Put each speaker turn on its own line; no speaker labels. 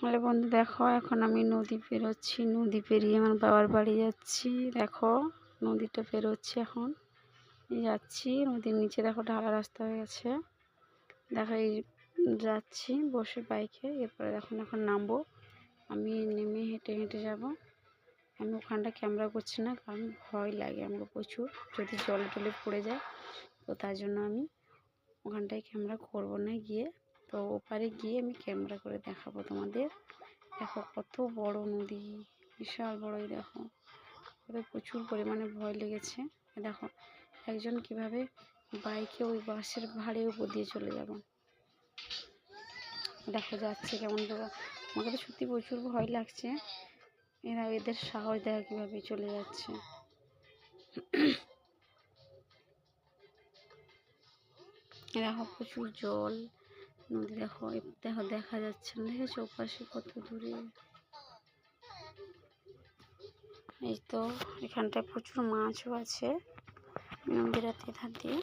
Hello বন্ধু, দেখো, এখন আমি নদী পেরোচ্ছি, নদী পেরিয়ে আমার বাবার বাড়ি যাচ্ছি। দেখো, নদীটা পেরোচ্ছি এখন। যাচ্ছি, নদীর নিচে দেখো ঢালা রাস্তা হয়ে গেছে। দেখো, এই যাচ্ছি, বসে বাইকে এরপরে দেখুন এখন নামবো। আমি নেমে হেঁটে হেঁটে যাব। আমি ওখানটা ক্যামেরা করছি না, কারণ ভয় লাগে আমাকে প্রচুর। যদি জলে টলে পড়ে যায়, তো তার জন্য আমি ওখানটায় ক্যামেরা করব না গিয়ে। তো ওপারে গিয়ে আমি ক্যামেরা করে দেখাবো তোমাদের। দেখো কত বড় নদী, বিশাল বড় এই দেখো। ওদের প্রচুর পরিমাণে ভয় লেগেছে। দেখো, একজন কীভাবে বাইকে ওই বাসের ভাড়ে উপর দিয়ে চলে যাব। দেখো যাচ্ছে কেমন আমাকে তো সত্যি প্রচুর ভয় লাগছে। এরা এদের সাহস দেখা কীভাবে চলে যাচ্ছে। দেখো প্রচুর জল। নদী দেখো দেখো, দেখা যাচ্ছে না দেখেছ ওপাশে কত দূরে। এই তো, এখানটায় প্রচুর মাছও আছে। নদীর ধার দিয়ে।